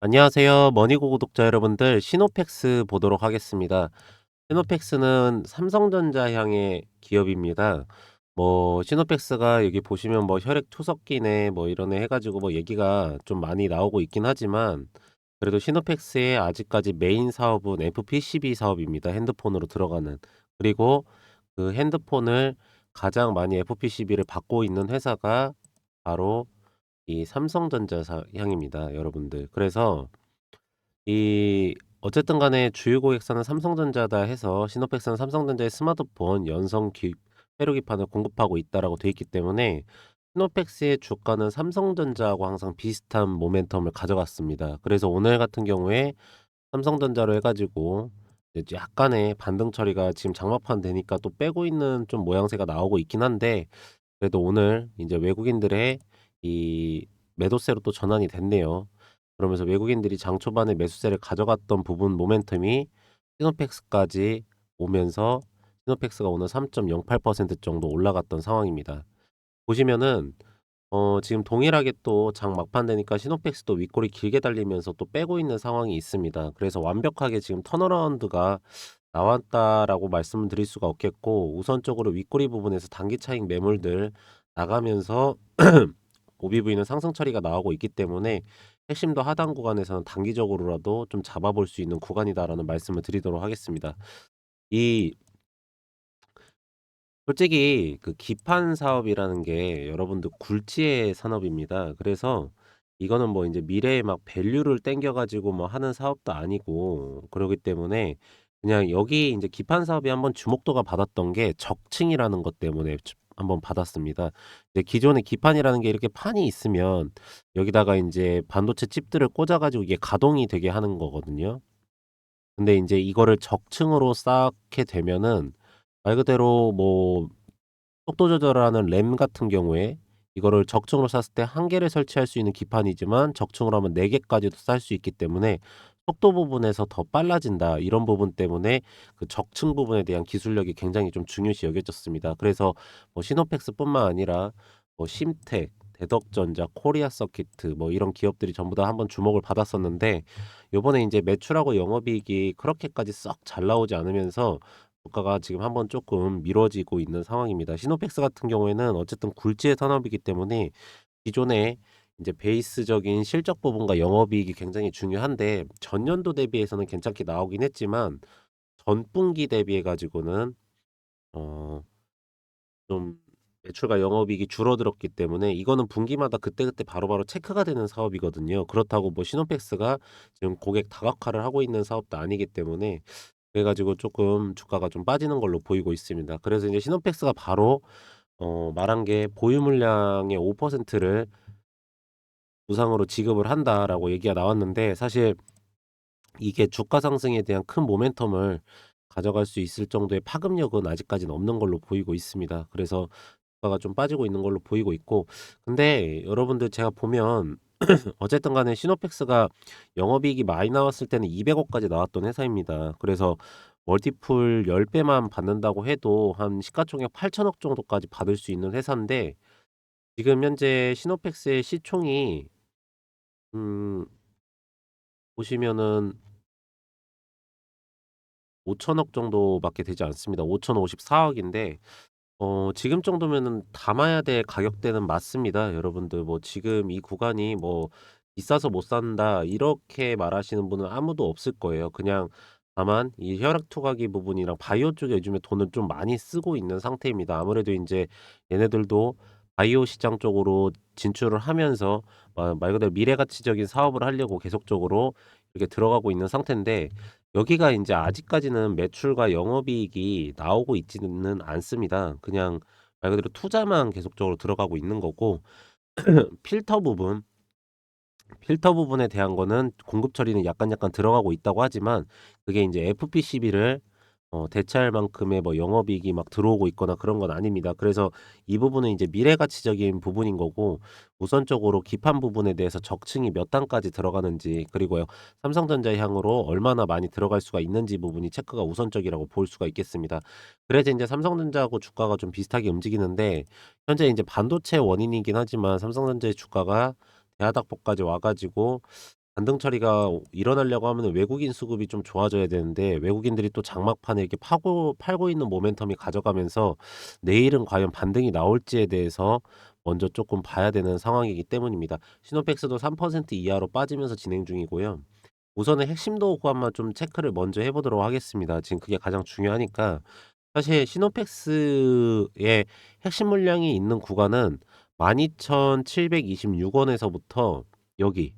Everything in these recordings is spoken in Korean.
안녕하세요. 머니고 구독자 여러분들, 시노펙스 보도록 하겠습니다. 시노펙스는 삼성전자 향의 기업입니다. 뭐 시노펙스가 여기 보시면 뭐 혈액 투석기네 뭐 이런 애 해가지고 뭐 얘기가 좀 많이 나오고 있긴 하지만 그래도 시노펙스의 아직까지 메인 사업은 FPCB 사업입니다. 핸드폰으로 들어가는. 그리고 그 핸드폰을 가장 많이 FPCB를 받고 있는 회사가 바로 이 삼성전자 사- 향입니다, 여러분들. 그래서 이 어쨌든 간에 주요 고객사는 삼성전자다 해서 시노펙스는 삼성전자의 스마트폰 연성 기, 회로 기판을 공급하고 있다라고 돼 있기 때문에 시노펙스의 주가는 삼성전자하고 항상 비슷한 모멘텀을 가져갔습니다. 그래서 오늘 같은 경우에 삼성전자로 해가지고 약간의 반등 처리가 지금 장마판 되니까 또 빼고 있는 좀 모양새가 나오고 있긴 한데 그래도 오늘 이제 외국인들의 이 매도세로 또 전환이 됐네요. 그러면서 외국인들이 장 초반에 매수세를 가져갔던 부분 모멘텀이 시노펙스까지 오면서 시노펙스가 오늘 3.08% 정도 올라갔던 상황입니다. 보시면은 어 지금 동일하게 또 장 막판 되니까 시노펙스도 윗골이 길게 달리면서 또 빼고 있는 상황이 있습니다. 그래서 완벽하게 지금 턴어라운드가 나왔다라고 말씀을 드릴 수가 없겠고 우선적으로 윗꼬리 부분에서 단기 차익 매물들 나가면서 OBV는 상승 처리가 나오고 있기 때문에 핵심도 하단 구간에서는 단기적으로라도 좀 잡아볼 수 있는 구간이다라는 말씀을 드리도록 하겠습니다. 이 솔직히 그 기판 사업이라는 게 여러분들 굴지의 산업입니다. 그래서 이거는 뭐 이제 미래에 막 밸류를 땡겨 가지고 뭐 하는 사업도 아니고 그러기 때문에 그냥 여기 이제 기판 사업이 한번 주목도가 받았던 게 적층이라는 것 때문에 주- 한번 받았습니다. 이제 기존의 기판이라는 게 이렇게 판이 있으면 여기다가 이제 반도체 칩들을 꽂아 가지고 이게 가동이 되게 하는 거거든요. 근데 이제 이거를 적층으로 쌓게 되면은 말 그대로 뭐 속도 조절하는 램 같은 경우에 이거를 적층으로 쐈을 때 한 개를 설치할 수 있는 기판이지만 적층으로 하면 네 개까지도 쌀 수 있기 때문에 속도 부분에서 더 빨라진다. 이런 부분 때문에 그 적층 부분에 대한 기술력이 굉장히 좀 중요시 여겨졌습니다. 그래서 뭐 시노펙스뿐만 아니라 뭐 심텍, 대덕전자, 코리아 서키트 뭐 이런 기업들이 전부 다 한번 주목을 받았었는데 요번에 이제 매출하고 영업이익이 그렇게까지 썩 잘 나오지 않으면서 주가가 지금 한번 조금 미뤄지고 있는 상황입니다. 시노펙스 같은 경우에는 어쨌든 굴지의 산업이기 때문에 기존에 이제 베이스적인 실적 부분과 영업이익이 굉장히 중요한데 전년도 대비해서는 괜찮게 나오긴 했지만 전분기 대비해 가지고는 어 좀 매출과 영업이익이 줄어들었기 때문에 이거는 분기마다 그때그때 바로바로 체크가 되는 사업이거든요. 그렇다고 뭐 시노펙스가 지금 고객 다각화를 하고 있는 사업도 아니기 때문에 그래 가지고 조금 주가가 좀 빠지는 걸로 보이고 있습니다. 그래서 이제 시노펙스가 바로 어 말한 게 보유 물량의 5%를 무상으로 지급을 한다라고 얘기가 나왔는데 사실 이게 주가 상승에 대한 큰 모멘텀을 가져갈 수 있을 정도의 파급력은 아직까지는 없는 걸로 보이고 있습니다. 그래서 주가가 좀 빠지고 있는 걸로 보이고 있고 근데 여러분들 제가 보면 어쨌든 간에 시노펙스가 영업이익이 많이 나왔을 때는 200억까지 나왔던 회사입니다. 그래서 멀티플 10배만 받는다고 해도 한 시가총액 8천억 정도까지 받을 수 있는 회사인데 지금 현재 시노펙스의 시총이 음 보시면은 5천억 정도밖에 되지 않습니다. 5,054억인데 어 지금 정도면은 담아야 될 가격대는 맞습니다. 여러분들 뭐 지금 이 구간이 뭐 "비싸서 못 산다." 이렇게 말하시는 분은 아무도 없을 거예요. 그냥 다만 이 혈액 토각이 부분이랑 바이오 쪽에 요즘에 돈을 좀 많이 쓰고 있는 상태입니다. 아무래도 인제 얘네들도 바이오 시장 쪽으로 진출을 하면서 마말 그대로 미래 가치적인 사업을 하려고 계속적으로 이렇게 들어가고 있는 상태인데 여기가 인제 아직까지는 매출과 영업이익이 나오고 있지는 않습니다. 그냥 말 그대로 투자만 계속적으로 들어가고 있는 거고 필터 부분 필터 부분에 대한 거는 공급 처리는 약간 약간 들어가고 있다고 하지만 그게 인제 FPCB를 어 대체할 만큼의 뭐 영업이익이 막 들어오고 있거나 그런 건 아닙니다. 그래서 이 부분은 이제 미래 가치적인 부분인 거고 우선적으로 기판 부분에 대해서 적층이 몇 단까지 들어가는지 그리고 삼성전자 향으로 얼마나 많이 들어갈 수가 있는지 부분이 체크가 우선적이라고 볼 수가 있겠습니다. 그래서 인제 삼성전자하고 주가가 좀 비슷하게 움직이는데 현재 인제 반도체 원인이긴 하지만 삼성전자의 주가가 대하dak폭까지 와 가지고 반등 처리가 일어나려고 하면은 외국인 수급이 좀 좋아져야 되는데 외국인들이 또 장막판에 이렇게 파고 팔고 있는 모멘텀이 가져가면서 내일은 과연 반등이 나올지에 대해서 먼저 쪼끔 봐야 되는 상황이기 때문입니다. 시노펙스도 3% 이하로 빠지면서 진행 중이고요. 우선은 핵심도 구간만 좀 체크를 먼저 해 보도록 하겠습니다. 지금 그게 가장 중요하니까. 사실 시노펙스의 핵심 물량이 있는 구간은 12,726 원에서부터 여기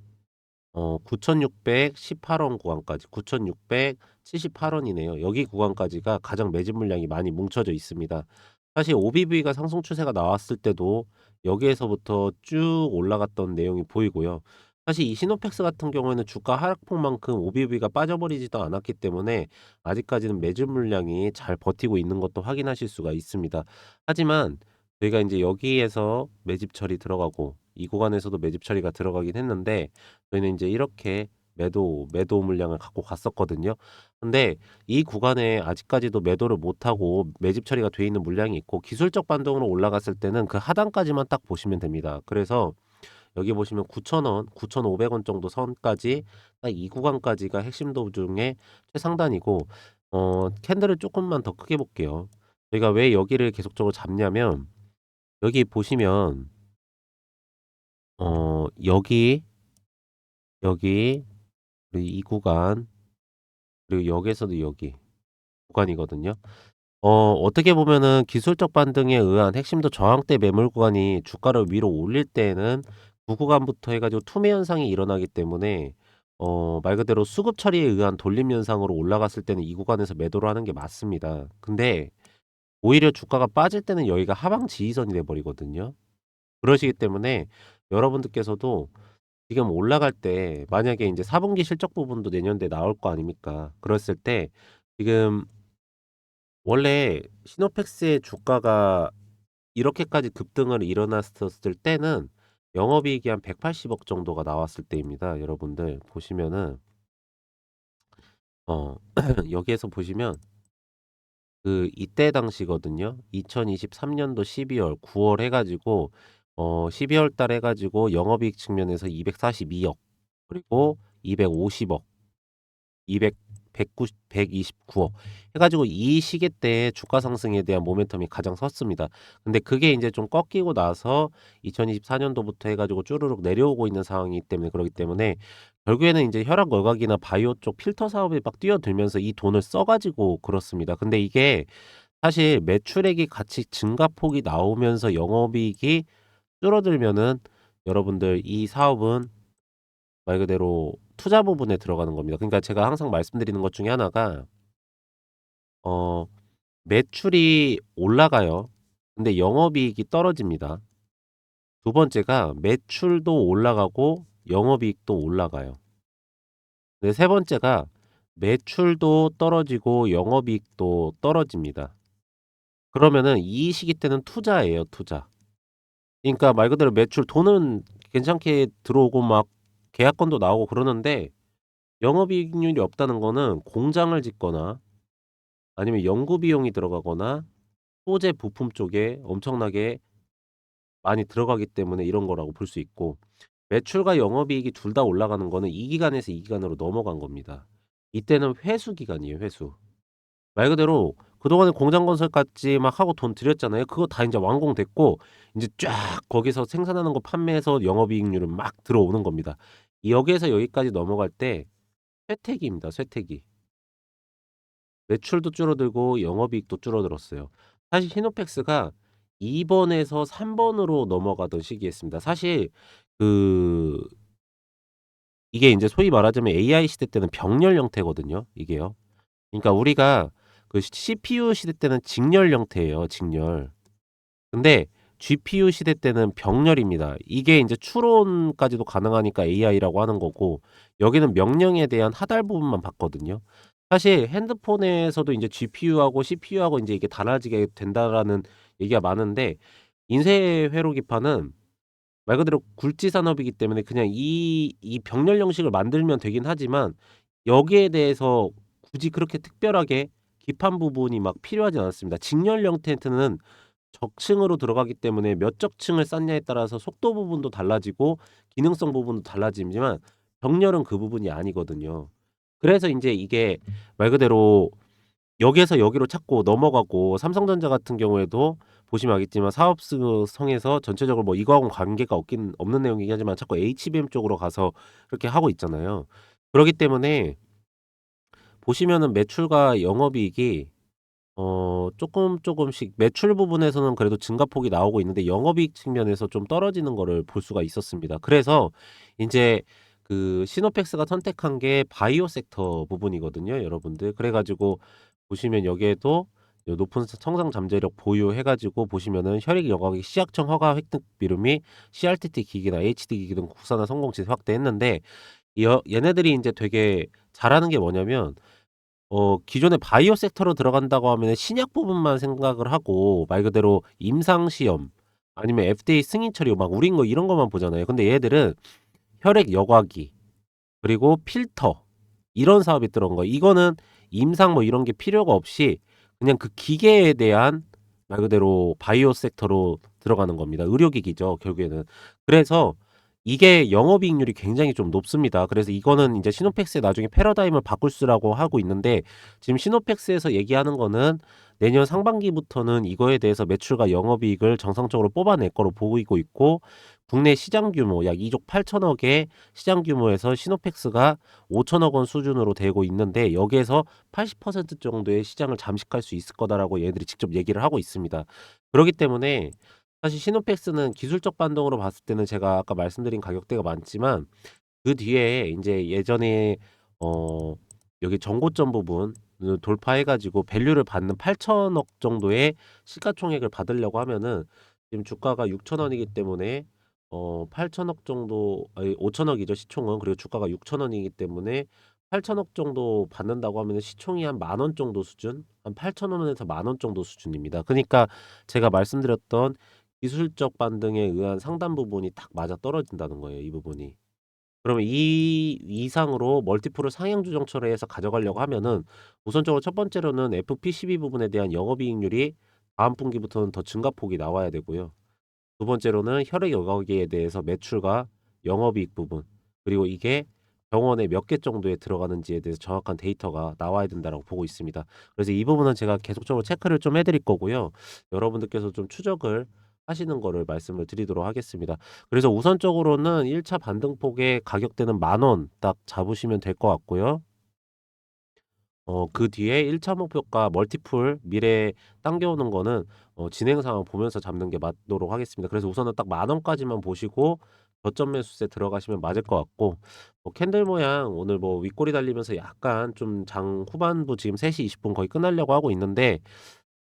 어 9,618 원 구간까지 9,678 원이네요. 여기 구간까지가 가장 매집 물량이 많이 뭉쳐져 있습니다. 사실 OBV가 상승 추세가 나왔을 때도 여기에서부터 쭉 올라갔던 내용이 보이고요. 사실 이 시노펙스 같은 경우에는 주가 하락폭만큼 OBV가 빠져버리지도 않았기 때문에 아직까지는 매집 물량이 잘 버티고 있는 것도 확인하실 수가 있습니다. 하지만 저희가 인제 여기에서 매집 처리 들어가고 이 구간에서도 매집 처리가 들어가긴 했는데 저희는 인제 이렇게 매도, 매도 물량을 갖고 갔었거든요. 근데 이 구간에 아직까지도 매도를 못하고 매집 처리가 돼 있는 물량이 있고 기술적 반등으로 올라갔을 때는 그 하단까지만 딱 보시면 됩니다. 그래서 여기 보시면 9,000 원, 9,500원 정도 선까지 딱 이 구간까지가 핵심 도 중에 최상단이고 어 캔들을 쪼끔만 더 크게 볼게요. 저희가 왜 여기를 계속적으로 잡냐면 여기 보시면 어 여기 여기 그리고 이 구간 그리고 여기에서도 여기 구간이거든요. 어 어떻게 보면은 기술적 반등에 의한 핵심도 저항대 매물 구간이 주가를 위로 올릴 때에는 그 구간부터 해 가지고 투매 현상이 일어나기 때문에 어 말 그대로 수급 처리에 의한 돌림 현상으로 올라갔을 때는 이 구간에서 매도를 하는 게 맞습니다. 근데 오히려 주가가 빠질 때는 여기가 하방 지지선이 돼 버리거든요. 그러시기 때문에 여러분들께서도 지금 올라갈 때 만약에 인제 4 분기 실적 부분도 내년도에 나올 거 아닙니까? 그랬을 때 지금 원래 시노펙스의 주가가 이렇게까지 급등을 일어났었을 때는 영업이익이 한 180억 정도가 나왔을 때입니다. 여러분들 보시면은 어 여기에서 보시면 그 이때 당시거든요. 2023 년도 12월, 9월 해 가지고 어 12월 달해 가지고 영업이익 측면에서 242 억 그리고 250 억 200 190 129 억 해 가지고 이 시기 때 주가 상승에 대한 모멘텀이 가장 섰습니다. 근데 그게 인제 좀 꺾이고 나서 2024 년도부터 해 가지고 쭈루룩 내려오고 있는 상황이기 때문에 그러기 때문에 결국에는 인제 혈압 월각이나 바이오 쪽 필터 사업에 막 뛰어들면서 이 돈을 써 가지고 그렇습니다. 근데 이게 사실 매출액이 같이 증가폭이 나오면서 영업이익이 줄어들면은 여러분들 이 사업은 말 그대로 투자 부분에 들어가는 겁니다. 그러니까 제가 항상 말씀드리는 것 중에 하나가 어 매출이 올라가요. 근데 영업이익이 떨어집니다. 두 번째가 매출도 올라가고 영업이익도 올라가요. 네, 세 번째가 매출도 떨어지고 영업이익도 떨어집니다. 그러면은 이 시기 때는 투자예요, 투자. 그러니까 말 그대로 매출 돈은 괜찮게 들어오고 막 계약건도 나오고 그러는데 영업이익률이 없다는 거는 공장을 짓거나 아니면 연구 비용이 들어가거나 소재 부품 쪽에 엄청나게 많이 들어가기 때문에 이런 거라고 볼 수 있고 매출과 영업이익이 둘 다 올라가는 거는 이 기간에서 이 기간으로 넘어간 겁니다. 이때는 회수 기간이에요, 회수. 말 그대로 그동안에 공장 건설까지 막 하고 돈 들였잖아요. 그거 다 인제 완공됐고 인제 쫙 거기서 생산하는 거 판매해서 영업이익률은 막 들어오는 겁니다. 여기에서 여기까지 넘어갈 때 쇠퇴기입니다, 쇠퇴기. 매출도 줄어들고 영업이익도 줄어들었어요. 사실 시노펙스가 2 번에서 3 번으로 넘어가던 시기였습니다. 사실 그 이게 인제 소위 말하자면 AI 시대 때는 병렬 형태거든요, 이게요. 그러니까 우리가 그 CPU 시대 때는 직렬 형태예요, 직렬. 근데 GPU 시대 때는 병렬입니다. 이게 인제 추론까지도 가능하니까 AI라고 하는 거고 여기는 명령에 대한 하달 부분만 봤거든요. 사실 핸드폰에서도 인제 GPU하고 CPU하고 인제 이게 달라지게 된다라는 얘기가 많은데 인쇄 회로 기판은 말 그대로 굴지 산업이기 때문에 그냥 이 이 병렬 형식을 만들면 되긴 하지만 여기에 대해서 굳이 그렇게 특별하게 기판 부분이 막 필요하진 않았습니다. 직렬 형태는 적층으로 들어가기 때문에 몇 적층을 쌓냐에 따라서 속도 부분도 달라지고 기능성 부분도 달라지지만 정렬은 그 부분이 아니거든요. 그래서 인제 이게 말 그대로 여기에서 여기로 자꾸 넘어가고 삼성전자 같은 경우에도 보시면 알겠지만 사업성에서 전체적으로 뭐 이거하고는 관계가 없긴 없는 내용이긴 하지만 자꾸 HBM 쪽으로 가서 그렇게 하고 있잖아요. 그러기 때문에 보시면은 매출과 영업이익이 어 쪼끔 쪼금씩 매출 부분에서는 그래도 증가폭이 나오고 있는데 영업이익 측면에서 좀 떨어지는 거를 볼 수가 있었습니다. 그래서 인제 그 시노펙스가 선택한 게 바이오 섹터 부분이거든요, 여러분들. 그래 가지고 보시면 여기에도 요 높은 서 청산 잠재력 보유해 가지고 보시면은 혈액 여과기 시약청 허가 획득 비율이 CRTT 기기나 HD 기기 등 국산화 성공치 확대했는데 여 얘네들이 인제 되게 잘하는 게 뭐냐면 어 기존에 바이오 섹터로 들어간다고 하면은 신약 부분만 생각을 하고 말 그대로 임상 시험 아니면 FDA 승인 처리 막 우린 거 이런 것만 보잖아요. 근데 얘네들은 혈액 여과기 그리고 필터 이런 사업이 들어간 거예요. 이거는 임상 뭐 이런 게 필요가 없이 그냥 그 기계에 대한 말 그대로 바이오 섹터로 들어가는 겁니다. 의료기기죠, 결국에는. 그래서 이게 영업이익률이 굉장히 좀 높습니다. 그래서 이거는 인제 시노펙스의 나중에 패러다임을 바꿀 수라고 하고 있는데 지금 시노펙스에서 얘기하는 거는 내년 상반기부터는 이거에 대해서 매출과 영업이익을 정상적으로 뽑아낼 거로 보이고 있고 국내 시장 규모 약 2조 8천억의 시장 규모에서 시노펙스가 5천억 원 수준으로 되고 있는데 여기에서 80% 정도의 시장을 잠식할 수 있을 거다라고 얘네들이 직접 얘기를 하고 있습니다. 그러기 때문에 사실 시노펙스는 기술적 반동으로 봤을 때는 제가 아까 말씀드린 가격대가 많지만 그 뒤에 인제 예전에 어 여기 정고점 부분 을 돌파해 가지고 밸류를 받는 8천억 정도의 시가총액을 받으려고 하면은 지금 주가가 6천 원이기 때문에 어 8천억 정도 아니 5천억이죠 시총은. 그리고 주가가 6천 원이기 때문에 8천억 정도 받는다고 하면은 시총이 한만원 정도 수준? 한 8천 원에서 만원 정도 수준입니다. 그니까 제가 말씀드렸던 기술적 반등에 의한 상단 부분이 딱 맞아떨어진다는 거예요, 이 부분이. 그러면 이 이상으로 멀티플을 상향 조정 처리해서 가져가려고 하면은 우선적으로 첫 번째로는 FP12 부분에 대한 영업이익률이 다음 분기부터는 더 증가폭이 나와야 되고요. 두 번째로는 혈액 여과기에 대해서 매출과 영업이익 부분 그리고 이게 병원에 몇 개 정도에 들어가는지에 대해서 정확한 데이터가 나와야 된다라고 보고 있습니다. 그래서 이 부분은 제가 계속적으로 체크를 좀 해 드릴 거고요. 여러분들께서 좀 추적을 하시는 거를 말씀을 드리도록 하겠습니다. 그래서 우선적으로는 1차 반등폭의 가격대는 만 원 딱 잡으시면 될 것 같고요. 어 그 뒤에 1차 목표가 멀티플 미래에 당겨오는 거는 어 진행 상황 보면서 잡는 게 맞도록 하겠습니다. 그래서 우선은 딱 만 원까지만 보시고 저점 매수세 들어가시면 맞을 것 같고 뭐 캔들 모양 오늘 뭐 윗꼬리 달리면서 약간 좀 장 후반부 지금 3시 20분 거의 끝나려고 하고 있는데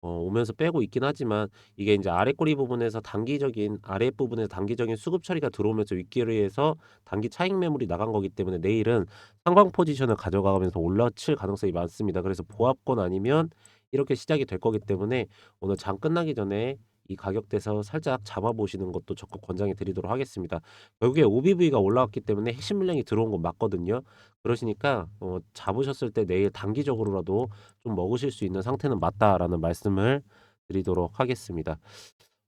어 오면서 빼고 있긴 하지만 이게 인제 아랫꼬리 부분에서 단기적인 아랫부분에서 단기적인 수급 처리가 들어오면서 윗꼬리에서 단기 차익 매물이 나간 거기 때문에 내일은 상방 포지션을 가져가면서 올라칠 가능성이 많습니다. 그래서 보합권 아니면 이렇게 시작이 될 거기 때문에 오늘 장 끝나기 전에 이 가격대에서 살짝 잡아 보시는 것도 적극 권장해 드리도록 하겠습니다. 결국에 OBV가 올라왔기 때문에 핵심 물량이 들어온 건 맞거든요. 그러시니까 어 잡으셨을 때 내일 단기적으로라도 좀 먹으실 수 있는 상태는 맞다라는 말씀을 드리도록 하겠습니다.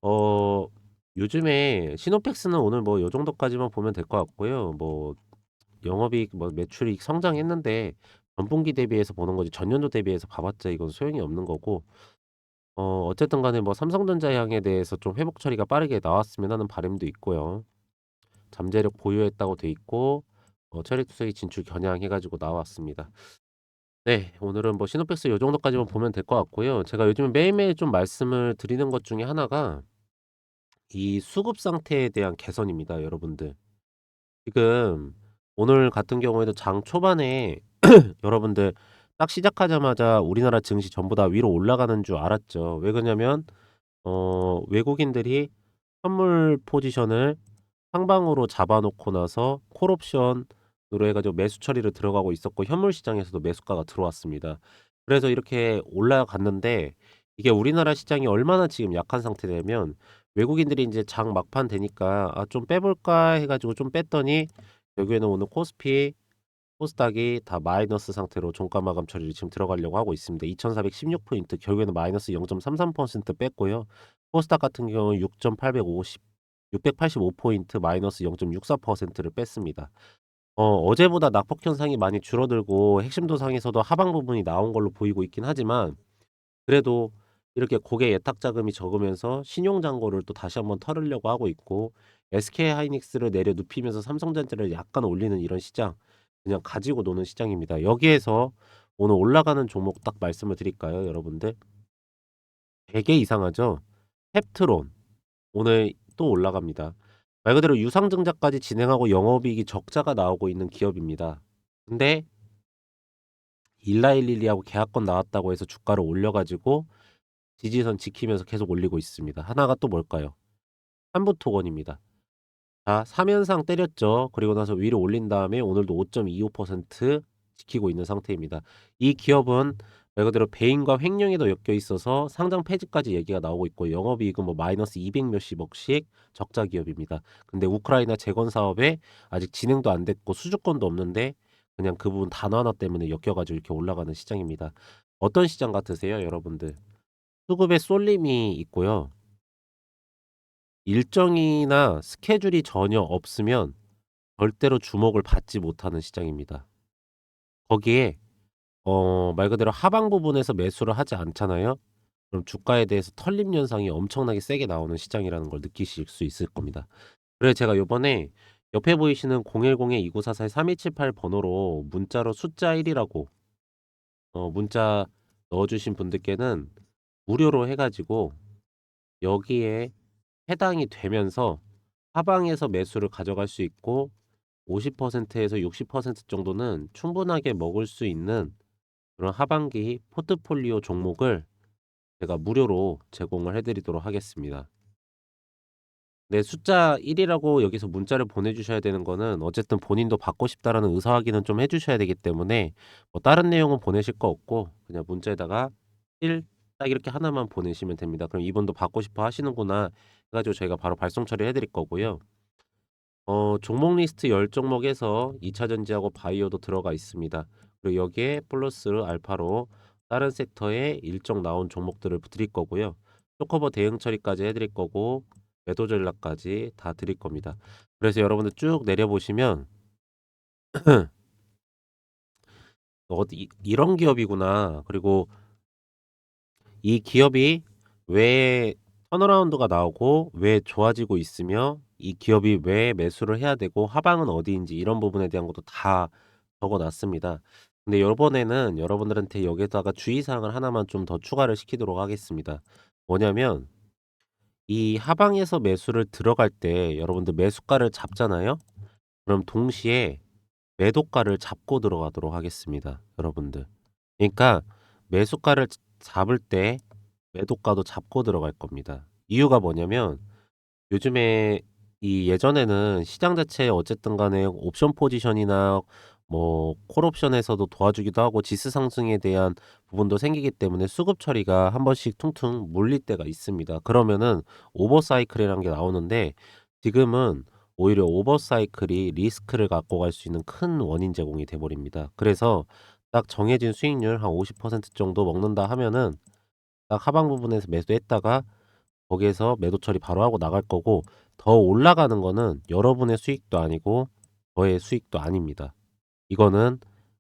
어 요즘에 시노펙스는 오늘 뭐 요 정도까지만 보면 될 것 같고요. 뭐 영업이익 뭐 매출이익 성장했는데 전분기 대비해서 보는 거지 전년도 대비해서 봐 봤자 이건 소용이 없는 거고 어 어쨌든 간에 뭐 삼성전자 향에 대해서 좀 회복 처리가 빠르게 나왔으면 하는 바람도 있고요. 잠재력 보유했다고 돼 있고 어 철액투자기 진출 겨냥해 가지고 나왔습니다. 네. 오늘은 뭐 시노펙스 요 정도까지만 보면 될 것 같고요. 제가 요즘에 매일매일 좀 말씀을 드리는 것 중에 하나가 이 수급 상태에 대한 개선입니다, 여러분들. 지금 오늘 같은 경우에도 장 초반에 여러분들 딱 시작하자마자 우리나라 증시 전부 다 위로 올라가는 줄 알았죠. 왜 그러냐면 어 외국인들이 선물 포지션을 상방으로 잡아 놓고 나서 콜옵션으로 해 가지고 매수 처리를 들어가고 있었고 현물 시장에서도 매수가가 들어왔습니다. 그래서 이렇게 올라갔는데 이게 우리나라 시장이 얼마나 지금 약한 상태냐면 외국인들이 인제 장 막판 되니까 '아 좀 빼 볼까?' 해 가지고 좀 뺐더니 결국에는 오늘 코스피, 코스닥이 다 마이너스 상태로 종가 마감 처리를 지금 들어가려고 하고 있습니다. 2,416 포인트 결국에는 마이너스 0.33% 뺐고요. 코스닥 같은 경우는 6,850 685 포인트 마이너스 0.64%를 뺐습니다. 어 어제보다 낙폭 현상이 많이 줄어들고 핵심 도 상에서도 하방 부분이 나온 걸로 보이고 있긴 하지만 그래도 이렇게 고개 예탁 자금이 적으면서 신용 잔고를 또 다시 한번 털으려고 하고 있고 SK 하이닉스를 내려 눕히면서 삼성전자를 약간 올리는 이런 시장 그냥 가지고 노는 시장입니다. 여기에서 오늘 올라가는 종목 딱 말씀을 드릴까요, 여러분들? 되게 이상하죠? 햅트론 오늘 또 올라갑니다. 말 그대로 유상증자까지 진행하고 영업이익이 적자가 나오고 있는 기업입니다. 근데 일라일릴리하고 계약권 나왔다고 해서 주가를 올려가지고 지지선 지키면서 계속 올리고 있습니다. 하나가 또 뭘까요? 한부토건입니다. 자, 3연상 때렸죠. 그리고 나서 위로 올린 다음에 오늘도 5.25% 지키고 있는 상태입니다. 이 기업은 말 그대로 배임과 횡령에도 엮여 있어서 상장 폐지까지 얘기가 나오고 있고 영업이익은 뭐 마이너스 200 몇십억씩 적자 기업입니다. 근데 우크라이나 재건 사업에 아직 진행도 안 됐고 수주권도 없는데 그냥 그 부분 단어 하나 때문에 엮여가지고 이렇게 올라가는 시장입니다. 어떤 시장 같으세요, 여러분들? 수급에 쏠림이 있고요. 일정이나 스케줄이 전혀 없으면 절대로 주목을 받지 못하는 시장입니다. 거기에 어 말 그대로 하방 부분에서 매수를 하지 않잖아요. 그럼 주가에 대해서 털림 현상이 엄청나게 세게 나오는 시장이라는 걸 느끼실 수 있을 겁니다. 그래서 제가 요번에 옆에 보이시는 010-2944-3178 번호로 문자로 숫자 1이라고 어 문자 넣어 주신 분들께는 무료로 해 가지고 여기에 해당이 되면서 하방에서 매수를 가져갈 수 있고 50% 에서 60% 정도는 충분하게 먹을 수 있는 그런 하반기 포트폴리오 종목을 제가 무료로 제공을 해 드리도록 하겠습니다. 네 숫자 1이라고 여기서 문자를 보내 주셔야 되는 거는 어쨌든 본인도 받고 싶다라는 의사 확인은 좀 해 주셔야 되기 때문에 뭐 다른 내용은 보내실 거 없고 그냥 문자에다가 1 딱 이렇게 하나만 보내시면 됩니다. 그럼 이분도 받고 싶어 하시는구나 해 가지고 저희가 바로 발송 처리해 드릴 거고요. 어 종목 리스트 10 종목에서 2차 전지하고 바이오도 들어가 있습니다. 그리고 여기에 플러스 알파로 다른 섹터에 일정 나온 종목들을 드릴 거고요. 쇼커버 대응 처리까지 해 드릴 거고 매도 전략까지 다 드릴 겁니다. 그래서 여러분들 쭉 내려 보시면 어디 이 '이런 기업이구나.' 그리고 이 기업이 왜 턴어라운드가 나오고 왜 좋아지고 있으며 이 기업이 왜 매수를 해야 되고 하방은 어디인지 이런 부분에 대한 것도 다 적어 놨습니다. 근데 요번에는 여러분들한테 여기에다가 주의 사항을 하나만 좀 더 추가를 시키도록 하겠습니다. 뭐냐면 이 하방에서 매수를 들어갈 때 여러분들 매수가를 잡잖아요. 그럼 동시에 매도가를 잡고 들어가도록 하겠습니다, 여러분들. 그러니까 매수가를 자 잡을 때 매도가도 잡고 들어갈 겁니다. 이유가 뭐냐면 요즘에 이 예전에는 시장 자체에 어쨌든 간에 옵션 포지션이나 뭐 콜옵션에서도 도와주기도 하고 지수 상승에 대한 부분도 생기기 때문에 수급 처리가 한 번씩 퉁퉁 몰릴 때가 있습니다. 그러면은 오버사이클이라는 게 나오는데 지금은 오히려 오버사이클이 리스크를 갖고 갈 수 있는 큰 원인 제공이 돼 버립니다. 그래서 딱 정해진 수익률 한 50% 정도 먹는다 하면은 딱 하방 부분에서 매수했다가 거기에서 매도 처리 바로 하고 나갈 거고 더 올라가는 거는 여러분의 수익도 아니고 저의 수익도 아닙니다. 이거는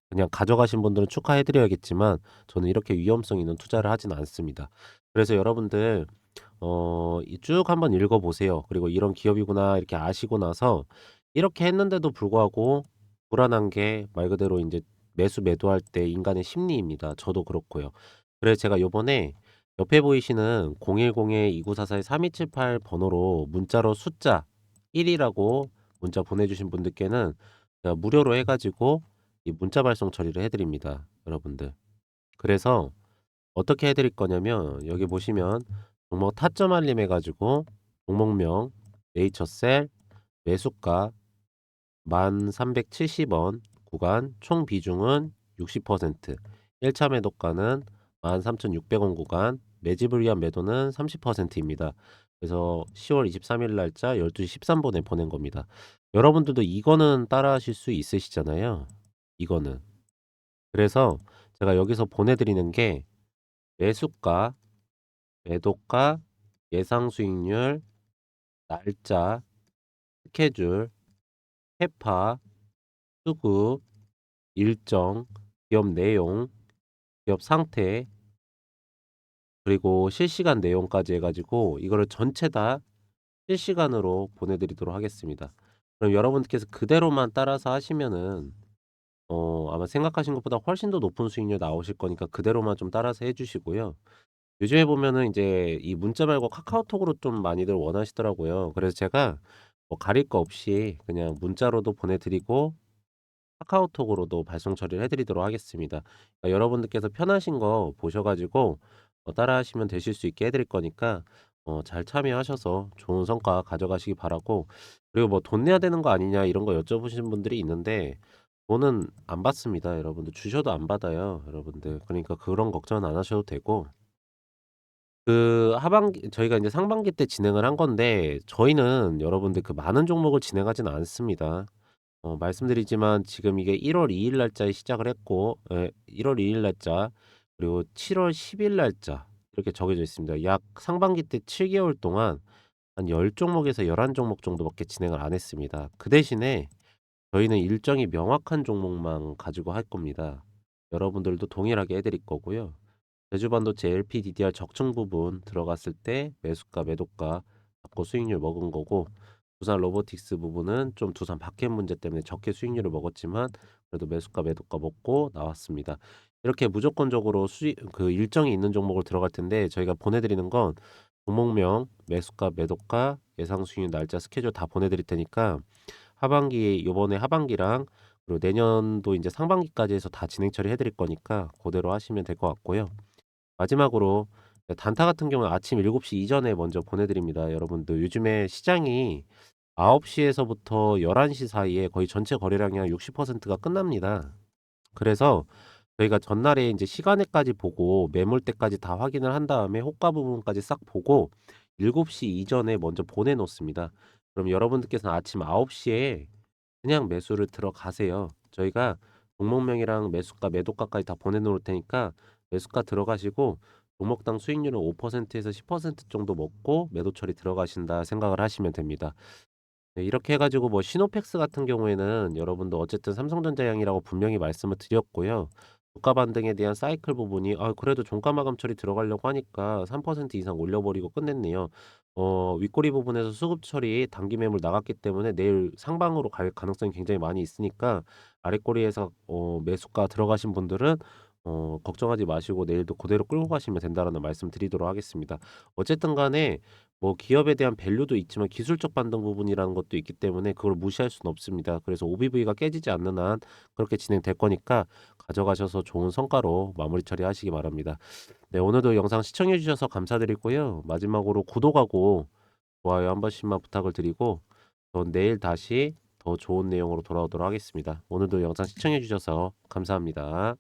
그냥 가져가신 분들은 축하해 드려야겠지만 저는 이렇게 위험성 있는 투자를 하진 않습니다. 그래서 여러분들 어이쭉 한번 읽어 보세요. 그리고 '이런 기업이구나.' 이렇게 아시고 나서 이렇게 했는데도 불구하고 불안한 게 말 그대로 인제 매수 매도할 때 인간의 심리입니다. 저도 그렇고요. 그래서 제가 요번에 옆에 보이시는 010-2944-3278 번호로 문자로 숫자 1이라고 문자 보내 주신 분들께는 제가 무료로 해 가지고 이 문자 발송 처리를 해 드립니다, 여러분들. 그래서 어떻게 해 드릴 거냐면 여기 보시면 종목 타점 알림 해 가지고 종목명 네이처셀 매수가 1,370원 구간 총 비중은 60% 1차 매도가는 13,600원 구간 매집을 위한 매도는 30% 입니다. 그래서 10월 23일 날짜 12시 13 분에 보낸 겁니다. 여러분들도 이거는 따라 하실 수 있으시잖아요. 이거는. 그래서 제가 여기서 보내 드리는 게 매수가, 매도가, 예상 수익률, 날짜, 스케줄, 캐파, 수급, 일정, 기업 내용, 기업 상태 그리고 실시간 내용까지 해 가지고 이거를 전체 다 실시간으로 보내드리도록 하겠습니다. 그럼 여러분께서 그대로만 따라서 하시면은 어 아마 생각하신 것보다 훨씬 더 높은 수익률 나오실 거니까 그대로만 좀 따라서 해 주시고요. 요즘에 보면은 인제 이 문자 말고 카카오톡으로 좀 많이들 원하시더라고요. 그래서 제가 뭐 가릴 거 없이 그냥 문자로도 보내드리고 카카오톡으로도 발송 처리를 해 드리도록 하겠습니다. 그러니까 여러분들께서 편하신 거 보셔 가지고 어 따라하시면 되실 수 있게 해 드릴 거니까 어 잘 참여하셔서 좋은 성과 가져가시기 바라고 그리고 뭐 "돈 내야 되는 거 아니냐?" 이런 거 여쭤보시는 분들이 있는데 돈은 안 받습니다 여러분들. 주셔도 안 받아요 여러분들. 그러니까 그런 걱정은 안 하셔도 되고 그 하반기 저희가 인제 상반기 때 진행을 한 건데 저희는 여러분들 그 많은 종목을 진행하지는 않습니다. 어 말씀드리지만 지금 이게 1 월 2 일 날짜에 시작을 했고 예 1 월 2 일 날짜 그리고 7 월 10 일 날짜 이렇게 정해져 있습니다. 약 상반기 때 7 개월 동안 한 10 종목에서 11 종목 정도밖에 진행을 안 했습니다. 그 대신에 저희는 일정이 명확한 종목만 가지고 할 겁니다. 여러분들도 동일하게 해 드릴 거고요. 제주 반도체 LPDDR 적층 부분 들어갔을 때 매수가, 매도가 잡고 수익률 먹은 거고 두산 로보틱스 부분은 좀 두산 박해 문제 때문에 적게 수익률을 먹었지만 그래도 매수가, 매도가 먹고 나왔습니다. 이렇게 무조건적으로 수익 그 일정이 있는 종목을 들어갈 텐데 저희가 보내드리는 건 종목명, 매수가, 매도가, 예상 수익률 날짜, 스케줄 다 보내드릴 테니까 하반기 요번에 하반기랑 그리고 내년도 인제 상반기까지 해서 다 진행 처리해 드릴 거니까 고대로 하시면 될 것 같고요. 마지막으로 네 단타 같은 경우는 아침 7시 이전에 먼저 보내 드립니다. 여러분들 요즘에 시장이 9 시에서부터 11시 사이에 거의 전체 거래량이 한 60%가 끝납니다. 그래서 저희가 전날에 인제 시간에까지 보고 매물대까지 다 확인을 한 다음에 호가 부분까지 싹 보고 7시 이전에 먼저 보내 놓습니다. 그럼 여러분들께서는 아침 9 시에 그냥 매수를 들어가세요. 저희가 종목명이랑 매수가, 매도가까지 다 보내 놓을 테니까 매수가 들어가시고 종목당 수익률은 5% 에서 10% 정도 먹고 매도 처리 들어가신다 생각을 하시면 됩니다. 네 이렇게 해 가지고 뭐 시노펙스 같은 경우에는 여러분도 어쨌든 삼성전자향이라고 분명히 말씀을 드렸고요. 주가 반등에 대한 사이클 부분이 아 그래도 종가 마감 처리 들어가려고 하니까 3% 이상 올려 버리고 끝냈네요. 어 윗꼬리 부분에서 수급 처리 단기 매물 나갔기 때문에 내일 상방으로 갈 가능성이 굉장히 많이 있으니까 아랫꼬리에서 어 매수가 들어가신 분들은 어 걱정하지 마시고 내일도 그대로 끌고 가시면 된다라는 말씀 드리도록 하겠습니다. 어쨌든 간에 뭐 기업에 대한 밸류도 있지만 기술적 반등 부분이라는 것도 있기 때문에 그걸 무시할 수는 없습니다. 그래서 OBV가 깨지지 않는 한 그렇게 진행될 거니까 가져가셔서 좋은 성과로 마무리 처리하시기 바랍니다. 네 오늘도 영상 시청해 주셔서 감사드리고요. 마지막으로 구독하고 좋아요 한 번씩만 부탁을 드리고 전 내일 다시 더 좋은 내용으로 돌아오도록 하겠습니다. 오늘도 영상 시청해 주셔서 감사합니다.